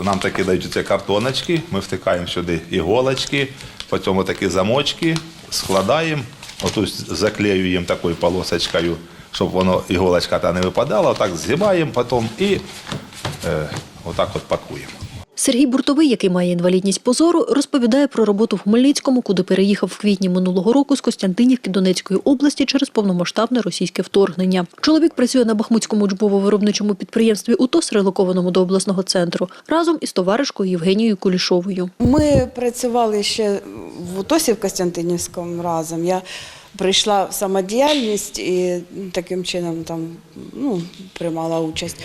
Нам такі дають ці картоночки, ми втикаємо сюди іголочки, потім такі замочки, складаємо, отут заклеюємо такою полосочкою, щоб воно іголочка та не випадала, отак згибаємо потім і е, отак от пакуємо. Сергій Буртовий, який має інвалідність позору, розповідає про роботу в Хмельницькому, куди переїхав в квітні минулого року з Костянтинівки Донецької області через повномасштабне російське вторгнення. Чоловік працює на Бахмутському учбово-виробничому підприємстві УТОС, релокованому до обласного центру, разом із товаришкою Євгенією Кулішовою. Ми працювали ще в Утосі в Костянтинівському разом. Я прийшла в самодіяльність і таким чином там ну, приймала участь.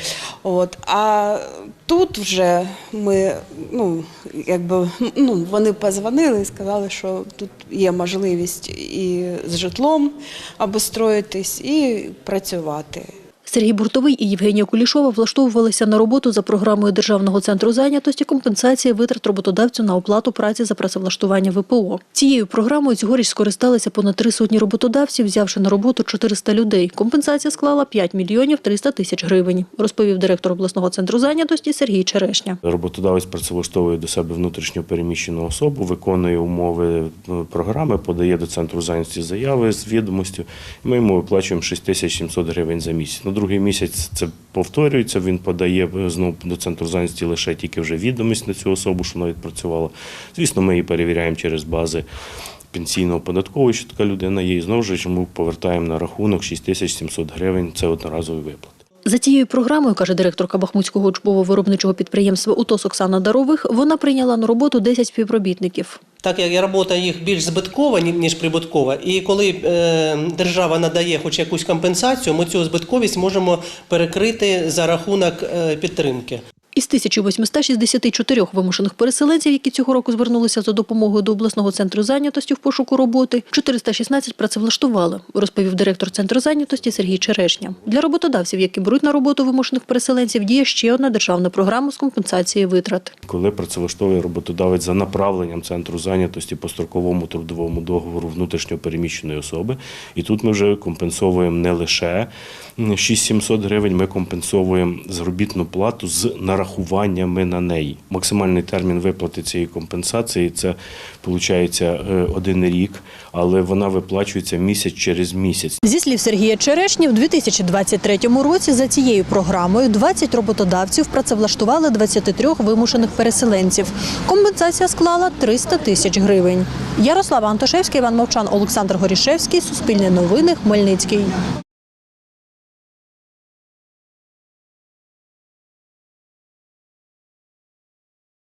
От. А тут вже ми, ну, якби, ну, вони позвонили і сказали, що тут є можливість і з житлом обустроїтись, і працювати. Сергій Буртовий і Євгенія Кулішова влаштовувалися на роботу за програмою Державного центру зайнятості компенсації витрат роботодавцю на оплату праці за працевлаштування ВПО. Цією програмою цьогоріч скористалися понад три сотні роботодавців, взявши на роботу 400 людей. Компенсація склала 5 мільйонів 300 тисяч гривень, розповів директор обласного центру зайнятості Сергій Черешня. Роботодавець працевлаштовує до себе внутрішньо переміщену особу, виконує умови е, програми, подає до центру зайнятості заяви з відомостю. Ми йому виплачуємо 6700 гривень за місяць. Другий місяць це повторюється. Він подає е, знову до центру зайнятості лише тільки вже відомість на цю особу, що вона відпрацювала. Звісно, ми її перевіряємо через бази. Пенсійного податкової, що така людина є, і знову ж ми повертаємо на рахунок 6700 гривень. Це одноразовий виплат. За цією програмою, каже директорка Бахмутського учбово-виробничого підприємства УТОС Оксана Дарових, вона прийняла на роботу 10 співробітників. Так як робота їх більш збиткова, ніж прибуткова, і коли е, держава надає хоч якусь компенсацію, ми цю збитковість можемо перекрити за рахунок е, підтримки. Із 1864 вимушених переселенців, які цього року звернулися за допомогою до обласного центру зайнятості в пошуку роботи, 416 працевлаштували, розповів директор центру зайнятості Сергій Черешня. Для роботодавців, які беруть на роботу вимушених переселенців, діє ще одна державна програма з компенсації витрат. Коли працевлаштовує роботодавець за направленням центру зайнятості по строковому трудовому договору внутрішньо переміщеної особи, і тут ми вже компенсовуємо не лише 6700 гривень, ми компенсовуємо заробітну плату з нарахуваннями на неї. Максимальний термін виплати цієї компенсації це виходить один рік, але вона виплачується місяць через місяць. Зі слів Сергія Черешні, в 2023 році за цією програмою 20 роботодавців працевлаштували 23 вимушених переселенців. Компенсація склала 300 тисяч гривень. Ярослава Антошевська, Іван Мовчан, Олександр Горішевський, Суспільне новини, Хмельницький.